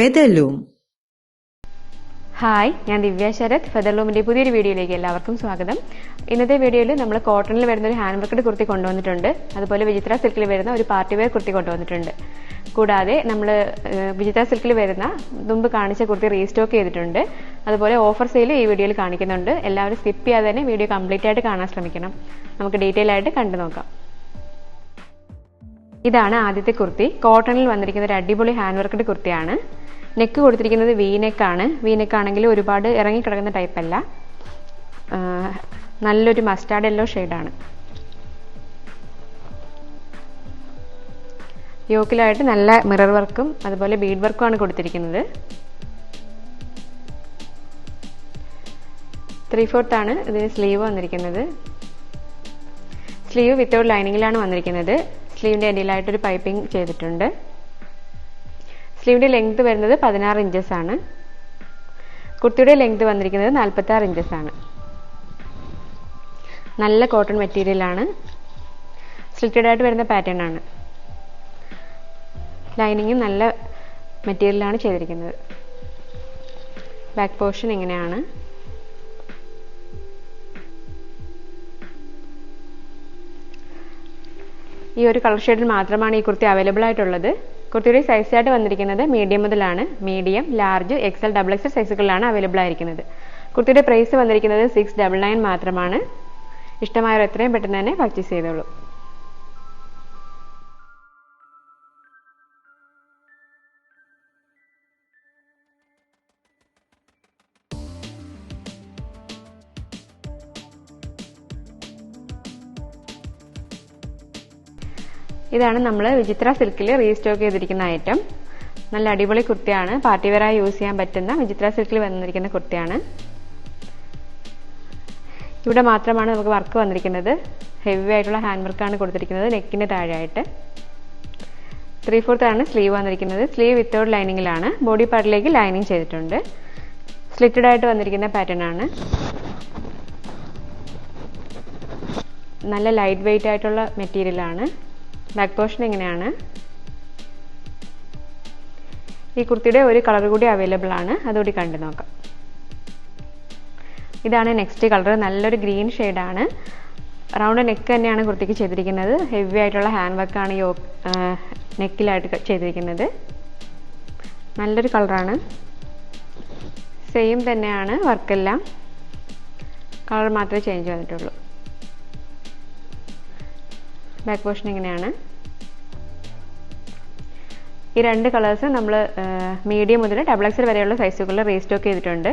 Featherloom. Hi ഞാൻ ദിവ്യ ശരത്. ഫെദർലൂമിന്റെ പുതിയൊരു വീഡിയോയിലേക്ക് എല്ലാവർക്കും സ്വാഗതം. ഇന്നത്തെ വീഡിയോയിൽ നമ്മൾ കോട്ടണിൽ വരുന്ന ഒരു ഹാൻഡ് വർക്കഡ് കുർത്തി കൊണ്ടുവന്നിട്ടുണ്ട്. അതുപോലെ വിചിത്ര സിൽക്കിൽ വരുന്ന ഒരു പാർട്ടി വെയർ കുർത്തി കൊണ്ടുവന്നിട്ടുണ്ട്. കൂടാതെ നമ്മൾ വിചിത്ര സിൽക്കിൽ വരുന്ന മുമ്പ് കാണിച്ച കുർത്തി റീസ്റ്റോക്ക് ചെയ്തിട്ടുണ്ട്. അതുപോലെ ഓഫർ സെയിൽ ഈ വീഡിയോയിൽ കാണിക്കുന്നുണ്ട്. എല്ലാവരും സ്കിപ്പ് ചെയ്യാതെ തന്നെ വീഡിയോ കംപ്ലീറ്റ് ആയിട്ട് കാണാൻ ശ്രമിക്കണം. നമുക്ക് ഡീറ്റെയിൽ ആയിട്ട് കണ്ടു നോക്കാം. ഇതാണ് ആദ്യത്തെ കുർത്തി. കോട്ടണിൽ വന്നിരിക്കുന്ന ഒരു അടിപൊളി ഹാൻഡ് വർക്കഡ് കുർത്തിയാണ്. നെക്ക് കൊടുത്തിരിക്കുന്നത് വി നെക്കാണ് വി നെക്കാണെങ്കിൽ ഒരുപാട് ഇറങ്ങിക്കിടക്കുന്ന ടൈപ്പ് അല്ല. നല്ലൊരു മസ്റ്റാർഡ് യെല്ലോ ഷെയ്ഡാണ് യോക്കിലായിട്ട് നല്ല മിറർ വർക്കും അതുപോലെ ബീഡ് വർക്കും ആണ് കൊടുത്തിരിക്കുന്നത്. ത്രീ ആണ് ഇതിന് സ്ലീവ് വന്നിരിക്കുന്നത്. സ്ലീവ് വിത്തൗട്ട് ലൈനിങ്ങിലാണ് വന്നിരിക്കുന്നത്. സ്ലീവിന്റെ ഇടയിലായിട്ടൊരു പൈപ്പിംഗ് ചെയ്തിട്ടുണ്ട്. സ്ലീവിന്റെ ലെങ്ത് വരുന്നത് പതിനാറ് ഇഞ്ചസ് ആണ്. കുർത്തിയുടെ ലെങ്ത് വന്നിരിക്കുന്നത് നാൽപ്പത്തി ആറ് ഇഞ്ചസ് ആണ്. നല്ല കോട്ടൺ മെറ്റീരിയലാണ് സ്ലിറ്റഡ് ആയിട്ട് വരുന്ന പാറ്റേൺ ആണ്. ലൈനിങ്ങും നല്ല മെറ്റീരിയലാണ് ചെയ്തിരിക്കുന്നത്. ബാക്ക് പോർഷൻ ഇങ്ങനെയാണ് ഈ ഒരു കളർ ഷെയ്ഡിൽ മാത്രമാണ് ഈ കുർത്തി അവൈലബിൾ ആയിട്ടുള്ളത്. കുർത്തിയുടെ സൈസ് ആയിട്ട് വന്നിരിക്കുന്നത് മീഡിയം മുതലാണ്. Medium large XL double XL സൈസുകളിലാണ് available ആയിരിക്കുന്നത്. കുർത്തിയുടെ പ്രൈസ് വന്നിരിക്കുന്നത് സിക്സ് ഡബിൾ നയൻ മാത്രമാണ്. ഇഷ്ടമായവർ എത്രയും പെട്ടെന്ന് തന്നെ പർച്ചേസ് ചെയ്തോളൂ. ഇതാണ് നമ്മൾ വിചിത്ര സിൽക്കിൽ റീസ്റ്റോക്ക് ചെയ്തിരിക്കുന്ന ഐറ്റം നല്ല അടിപൊളി കുർത്തിയാണ് പാർട്ടി വെയറായി യൂസ് ചെയ്യാൻ പറ്റുന്ന വിചിത്ര സിൽക്കിൽ വന്നിരിക്കുന്ന കുർത്തിയാണ് ഇവിടെ മാത്രമാണ് നമുക്ക് വർക്ക് വന്നിരിക്കുന്നത്. ഹെവി ആയിട്ടുള്ള ഹാൻഡ് വർക്കാണ് കൊടുത്തിരിക്കുന്നത് നെക്കിന് താഴെയായിട്ട്. ത്രീ ആണ് സ്ലീവ് വന്നിരിക്കുന്നത്. സ്ലീവ് വിത്തൗട്ട് ലൈനിങ്ങിലാണ് ബോഡി പാർട്ടിലേക്ക് ലൈനിങ് ചെയ്തിട്ടുണ്ട്. സ്ലിറ്റഡ് ആയിട്ട് വന്നിരിക്കുന്ന പാറ്റേൺ ആണ്. നല്ല ലൈറ്റ് വെയിറ്റ് ആയിട്ടുള്ള മെറ്റീരിയലാണ് ബാക്ക് പോർഷൻ ഇങ്ങനെയാണ് ഈ കുർത്തിയുടെ ഒരു കളർ കൂടി അവൈലബിൾ ആണ്. അതുകൂടി കണ്ടു നോക്കാം. ഇതാണ് നെക്സ്റ്റ് കളർ നല്ലൊരു ഗ്രീൻ ഷെയ്ഡാണ് റൗണ്ട് നെക്ക് തന്നെയാണ് കുർത്തിക്ക് ചെയ്തിരിക്കുന്നത്. ഹെവി ആയിട്ടുള്ള ഹാൻഡ് വർക്കാണ് ഈ നെക്കിലായിട്ട് ചെയ്തിരിക്കുന്നത്. നല്ലൊരു കളറാണ് സെയിം തന്നെയാണ് വർക്കെല്ലാം കളർ മാത്രമേ ചേഞ്ച് വന്നിട്ടുള്ളൂ. ബാക്ക് പോർഷൻ ഇങ്ങനെയാണ്. ഈ രണ്ട് കളേഴ്സ് നമ്മൾ മീഡിയം മുതൽ ഡബിൾ എക്സൽ വരെയുള്ള സൈസുകളിൽ റീസ്റ്റോക്ക് ചെയ്തിട്ടുണ്ട്.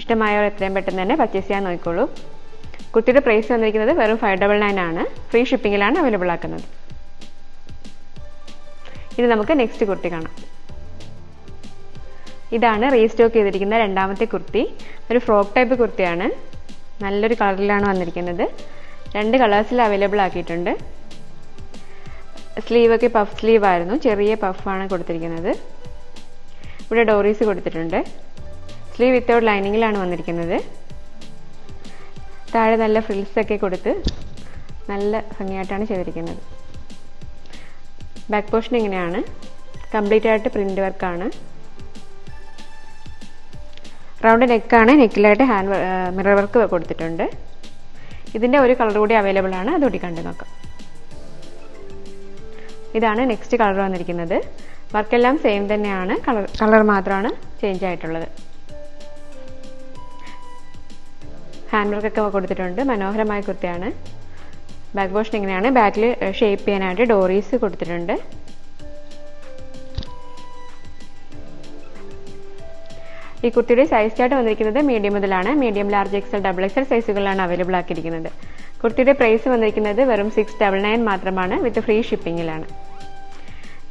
ഇഷ്ടമായവർ എത്രയും പെട്ടെന്ന് തന്നെ പർച്ചേസ് ചെയ്യാൻ നോക്കിക്കോളൂ. കുട്ടിയുടെ പ്രൈസ് വന്നിരിക്കുന്നത് വെറും ഫൈവ് ഡബിൾ നയൻ ആണ്. ഫ്രീ ഷിപ്പിങ്ങിലാണ് അവൈലബിൾ ആക്കുന്നത്. ഇനി നമുക്ക് നെക്സ്റ്റ് കുർത്തി കാണാം. ഇതാണ് റീസ്റ്റോക്ക് ചെയ്തിരിക്കുന്ന രണ്ടാമത്തെ കുർത്തി. ഒരു ഫ്രോക്ക് ടൈപ്പ് കുർത്തിയാണ്. നല്ലൊരു കളറിലാണ് വന്നിരിക്കുന്നത്. രണ്ട് കളേഴ്സിൽ അവൈലബിൾ ആക്കിയിട്ടുണ്ട്. സ്ലീവൊക്കെ പഫ് സ്ലീവ് ആയിരുന്നു. ചെറിയ പഫാണ് കൊടുത്തിരിക്കുന്നത്. ഇവിടെ ഡോറീസ് കൊടുത്തിട്ടുണ്ട്. സ്ലീവ് വിത്തൗട്ട് ലൈനിങ്ങിലാണ് വന്നിരിക്കുന്നത്. താഴെ നല്ല ഫ്രിൽസ് ഒക്കെ കൊടുത്ത് നല്ല ഭംഗിയായിട്ടാണ് ചെയ്തിരിക്കുന്നത്. ബാക്ക് പോർഷൻ ഇങ്ങനെയാണ്. കംപ്ലീറ്റ് ആയിട്ട് പ്രിന്റ് വർക്കാണ് റൗണ്ട് നെക്കാണ് നെക്കിലായിട്ട് ഹാൻഡ് മിറർ വർക്ക് കൊടുത്തിട്ടുണ്ട്. ഇതിന്റെ ഒരു കളർ കൂടി അവൈലബിൾ ആണ്. അതുകൂടി കണ്ടു നോക്കാം. ഇതാണ് നെക്സ്റ്റ് കളർ വന്നിരിക്കുന്നത്. വർക്കെല്ലാം സെയിം തന്നെയാണ്. കളർ കളർ മാത്രമാണ് ചേഞ്ച് ആയിട്ടുള്ളത്. ഹാൻഡ് വർക്കൊക്കെ കൊടുത്തിട്ടുണ്ട്. മനോഹരമായ കുർത്തിയാണ്. ബാക്ക് പോർഷൻ ഇങ്ങനെയാണ്. ബാക്കിൽ ഷേപ്പ് ചെയ്യാനായിട്ട് ഡോറീസ് കൊടുത്തിട്ടുണ്ട്. ഈ കുർത്തിയുടെ സൈസ് ചാർട്ട് വന്നിരിക്കുന്നത് മീഡിയം മുതലാണ്. Medium large XL double XL സൈസുകളിലാണ് available ആക്കിയിരിക്കുന്നത്. കുർത്തിയുടെ പ്രൈസ് വന്നിരിക്കുന്നത് വെറും സിക്സ് ഡബിൾ നയൻ മാത്രമാണ്. വിത്ത് ഫ്രീ ഷിപ്പിങ്ങിലാണ്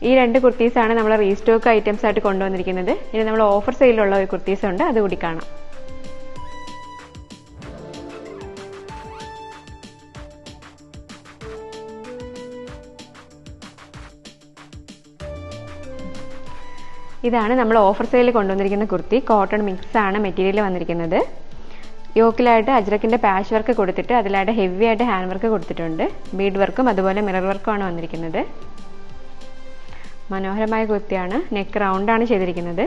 ഈ രണ്ട് കുർത്തീസാണ് നമ്മൾ റീസ്റ്റോക്ക് ഐറ്റംസ് ആയിട്ട് കൊണ്ടുവന്നിരിക്കുന്നത്. ഇനി നമ്മൾ ഓഫർ സെയിലുള്ള ഒരു കുർത്തീസ് ഉണ്ട് അതുകൂടി കാണാം. ഇതാണ് നമ്മൾ ഓഫർ സെയിൽ കൊണ്ടുവന്നിരിക്കുന്ന കുർത്തി. കോട്ടൺ മിക്സ് ആണ് മെറ്റീരിയൽ വന്നിരിക്കുന്നത്. യോക്കിലായിട്ട് അജ്രക്കിന്റെ പാച്ച് വർക്ക് കൊടുത്തിട്ട് അതിലായിട്ട് ഹെവി ആയിട്ട് ഹാൻഡ് വർക്ക് കൊടുത്തിട്ടുണ്ട്. ബീഡ് വർക്കും അതുപോലെ മിറർ വർക്കും ആണ് വന്നിരിക്കുന്നത്. മനോഹരമായ കുർത്തിയാണ് നെക്ക് റൗണ്ടാണ് ചെയ്തിരിക്കുന്നത്.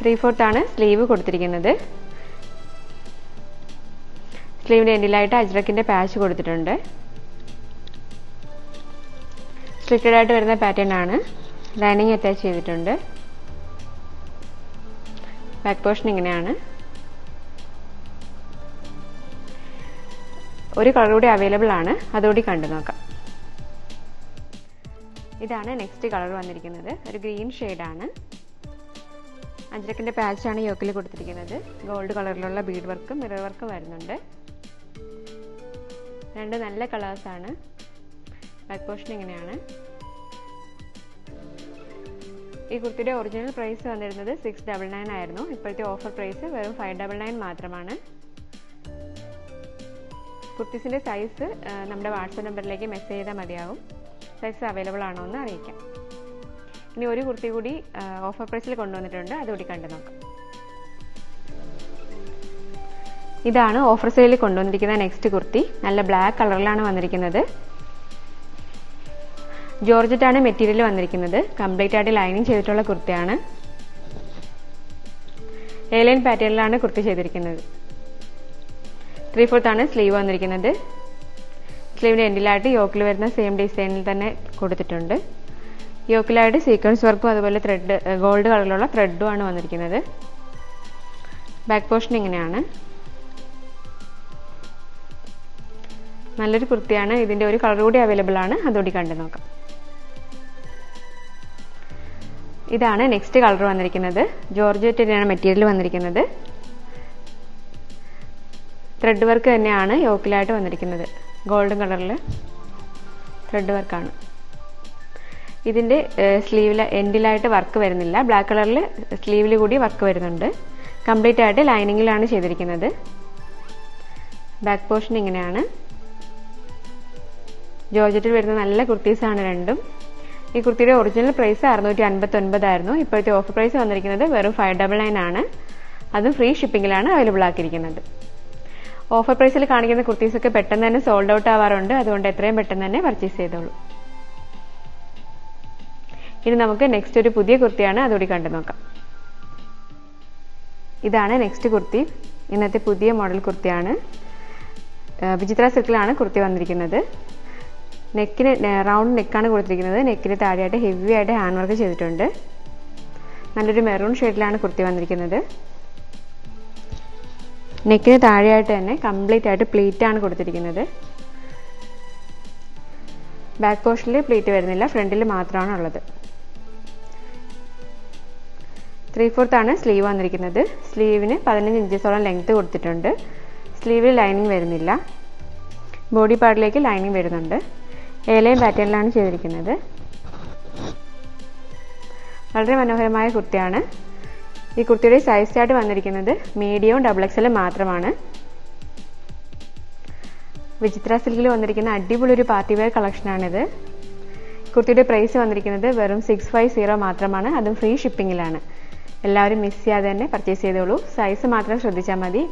ത്രീ ഫോർത്ത് ആണ് സ്ലീവ് കൊടുത്തിരിക്കുന്നത്. സ്ലീവിന്റെ എൻഡിലായിട്ട് അജ്രക്കിന്റെ പാച്ച് കൊടുത്തിട്ടുണ്ട്. സ്ട്രിക്റ്റഡ് ആയിട്ട് വരുന്ന പാറ്റേൺ ആണ്. ലൈനിങ് അറ്റാച്ച് ചെയ്തിട്ടുണ്ട്. ബാക്ക് പോർഷൻ ഇങ്ങനെയാണ്. ഒരു കളർ കൂടി അവൈലബിൾ ആണ്. അതുകൂടി കണ്ടു നോക്കാം ഇതാണ് നെക്സ്റ്റ് കളർ വന്നിരിക്കുന്നത്. ഒരു ഗ്രീൻ ഷെയ്ഡാണ് അഞ്ചരക്കിന്റെ പാച്ചാണ് യോക്കിൽ കൊടുത്തിരിക്കുന്നത്. ഗോൾഡ് കളറിലുള്ള ബീഡ് വർക്കും മിറർ വർക്കും വരുന്നുണ്ട്. രണ്ട് നല്ല കളേഴ്സാണ് ബാക്ക് പോർഷൻ ഇങ്ങനെയാണ്. ഈ കുർത്തിയുടെ ഒറിജിനൽ പ്രൈസ് വന്നിരുന്നത് സിക്സ് ഡബിൾ നയൻ ആയിരുന്നു. ഇപ്പോഴത്തെ ഓഫർ പ്രൈസ് വെറും ഫൈവ് ഡബിൾ നയൻ മാത്രമാണ്. കുർത്തീസിന്റെ സൈസ് നമ്മുടെ വാട്സപ്പ് നമ്പറിലേക്ക് മെസ്സേജ് ചെയ്താൽ മതിയാവും. സൈസ് അവൈലബിൾ ആണോ എന്ന് അറിയിക്കാം. ഇനി ഒരു കുർത്തി കൂടി ഓഫർ പ്രൈസിൽ കൊണ്ടുവന്നിട്ടുണ്ട്. അതുകൂടി കണ്ടു നോക്കാം. ഇതാണ് ഓഫർ സെയിലിൽ കൊണ്ടുവന്നിരിക്കുന്ന നെക്സ്റ്റ് കുർത്തി. നല്ല ബ്ലാക്ക് കളറിലാണ് വന്നിരിക്കുന്നത്. ജോർജറ്റാണ് മെറ്റീരിയൽ വന്നിരിക്കുന്നത്. കംപ്ലീറ്റ് ആയിട്ട് ലൈനിങ് ചെയ്തിട്ടുള്ള കുർത്തിയാണ്. ഏലൈൻ പാറ്റേണിലാണ് കുർത്തി ചെയ്തിരിക്കുന്നത്. ത്രീ ഫോർത്താണ് സ്ലീവ് വന്നിരിക്കുന്നത്. സ്ലീവിന്റെ എൻഡിലായിട്ട് യോക്കിൽ വരുന്ന സെയിം ഡിസൈനിൽ തന്നെ കൊടുത്തിട്ടുണ്ട്. യോക്കിലായിട്ട് സീക്വൻസ് വർക്കും അതുപോലെ ത്രെഡ് ഗോൾഡ് കളറിലുള്ള ത്രെഡും ആണ് വന്നിരിക്കുന്നത്. ബാക്ക് പോർഷൻ ഇങ്ങനെയാണ്. നല്ലൊരു കുർത്തിയാണ്. ഇതിന്റെ ഒരു കളർ കൂടി അവൈലബിൾ ആണ്. അതുകൂടി കണ്ടു നോക്കാം. ഇതാണ് നെക്സ്റ്റ് കളർ വന്നിരിക്കുന്നത്. ജോർജറ്റിനാണ് മെറ്റീരിയൽ വന്നിരിക്കുന്നത്. ത്രെഡ് വർക്ക് തന്നെയാണ് യോക്കിലായിട്ട് വന്നിരിക്കുന്നത്. ഗോൾഡൻ കളറിൽ ത്രെഡ് വർക്കാണ് ഇതിന്റെ സ്ലീവിൽ എൻഡിലായിട്ട് വർക്ക് വരുന്നില്ല. ബ്ലാക്ക് കളറിൽ സ്ലീവിൽ കൂടി വർക്ക് വരുന്നുണ്ട്. കംപ്ലീറ്റ് ആയിട്ട് ലൈനിങ്ങിലാണ് ചെയ്തിരിക്കുന്നത്. ബാക്ക് പോർഷൻ ഇങ്ങനെയാണ്. ജോർജറ്റിൽ വരുന്ന നല്ല കുർത്തീസാണ് രണ്ടും. ഈ കുർത്തിയുടെ ഒറിജിനൽ പ്രൈസ് അറുന്നൂറ്റി അൻപത്തി ഒൻപതായിരുന്നു ഇപ്പോഴത്തെ ഓഫർ പ്രൈസ് വന്നിരിക്കുന്നത് വെറും ഫൈവ് ഡബിൾ നയൻ ആണ്. അതും ഫ്രീ ഷിപ്പിങ്ങിലാണ് അവൈലബിൾ ആക്കിയിരിക്കുന്നത്. ഓഫർ പ്രൈസിൽ കാണിക്കുന്ന കുർത്തീസൊക്കെ പെട്ടെന്ന് തന്നെ സോൾഡ് ഔട്ട് ആവാറുണ്ട്. അതുകൊണ്ട് എത്രയും പെട്ടെന്ന് തന്നെ പർച്ചേസ് ചെയ്തോളൂ. ഇനി നമുക്ക് നെക്സ്റ്റ് ഒരു പുതിയ കുർത്തിയാണ് അതുകൂടി കണ്ടു നോക്കാം. ഇതാണ് നെക്സ്റ്റ് കുർത്തി. ഇന്നത്തെ പുതിയ മോഡൽ കുർത്തിയാണ്. വിചിത്ര സിൽക്കിലാണ് കുർത്തി വന്നിരിക്കുന്നത്. നെക്കിന് റൗണ്ട് നെക്കാണ് കൊടുത്തിരിക്കുന്നത്. നെക്കിന് താഴെയായിട്ട് ഹെവി ആയിട്ട് ഹാൻഡ് വർക്ക് ചെയ്തിട്ടുണ്ട്. നല്ലൊരു മെറൂൺ ഷെയ്ഡിലാണ് കുർത്തി വന്നിരിക്കുന്നത്. നെക്കിന് താഴെയായിട്ട് തന്നെ കംപ്ലീറ്റ് ആയിട്ട് പ്ലേറ്റ് ആണ് കൊടുത്തിരിക്കുന്നത്. ബാക്ക് പോർഷനിൽ പ്ലേറ്റ് വരുന്നില്ല ഫ്രണ്ടിൽ മാത്രമാണ് ഉള്ളത്. ത്രീ ആണ് സ്ലീവ് വന്നിരിക്കുന്നത്. സ്ലീവിന് പതിനഞ്ച് ഇഞ്ചസോളം ലെങ്ത് കൊടുത്തിട്ടുണ്ട്. സ്ലീവിൽ ലൈനിങ് വരുന്നില്ല. ബോഡി പാർട്ടിലേക്ക് ലൈനിങ് വരുന്നുണ്ട്. ഏലയും പാറ്റേണിലാണ് ചെയ്തിരിക്കുന്നത്. വളരെ മനോഹരമായ കുർത്തിയാണ്. ഈ കുർത്തിയുടെ സൈസ് ചാർട്ട് വന്നിരിക്കുന്നത് മീഡിയവും ഡബിൾ എക്സലും മാത്രമാണ്. വിചിത്ര സിൽക്കിൽ വന്നിരിക്കുന്ന അടിപൊളി ഒരു പാർട്ടി വെയർ കളക്ഷനാണിത് കുർത്തിയുടെ പ്രൈസ് വന്നിരിക്കുന്നത് വെറും സിക്സ് ഫൈവ് സീറോ മാത്രമാണ്. അതും ഫ്രീ ഷിപ്പിങ്ങിലാണ് എല്ലാവരും മിസ് ചെയ്യാതെ തന്നെ പർച്ചേസ് ചെയ്തോളൂ. സൈസ് മാത്രം ശ്രദ്ധിച്ചാൽ മതി.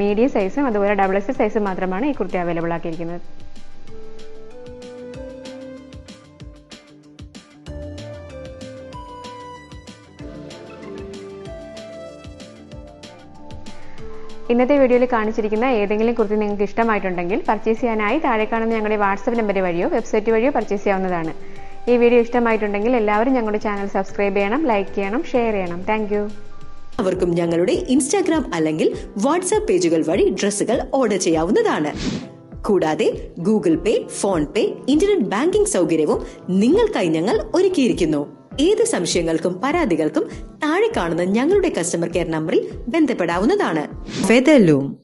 മീഡിയം സൈസും അതുപോലെ ഡബിൾ എക്സ് സൈസും മാത്രമാണ് ഈ കുർത്തി അവൈലബിൾ ആക്കിയിരിക്കുന്നത്. ഇന്നത്തെ വീഡിയോയിൽ കാണിച്ചിരിക്കുന്ന ഏതെങ്കിലും കുർത്തി നിങ്ങൾക്ക് ഇഷ്ടമായിട്ടുണ്ടെങ്കിൽ പർച്ചേസ് ചെയ്യാനായി താഴെ കാണുന്ന ഞങ്ങളുടെ വാട്സപ്പ് നമ്പർ വഴിയോ വെബ്സൈറ്റ് വഴിയോ പർച്ചേസ് ചെയ്യാവുന്നതാണ്. ഈ വീഡിയോ ഇഷ്ടമായിട്ടുണ്ടെങ്കിൽ എല്ലാവരും ഞങ്ങളുടെ ചാനൽ സബ്സ്ക്രൈബ് ചെയ്യണം ലൈക്ക് ചെയ്യണം ഷെയർ ചെയ്യണം. താങ്ക് അവർക്കും ഞങ്ങളുടെ ഇൻസ്റ്റാഗ്രാം അല്ലെങ്കിൽ വാട്സാപ്പ് പേജുകൾ വഴി ഡ്രസ്സുകൾ ഓർഡർ ചെയ്യാവുന്നതാണ്. കൂടാതെ Google Pay PhonePe internet banking സൗകര്യവും നിങ്ങൾക്കായി ഞങ്ങൾ ഒരുക്കിയിരിക്കുന്നു. ഏത് സംശയങ്ങൾക്കും പരാതികൾക്കും താഴെ കാണുന്ന ഞങ്ങളുടെ കസ്റ്റമർ കെയർ നമ്പറിൽ ബന്ധപ്പെടാവുന്നതാണ്. വെതലൂം.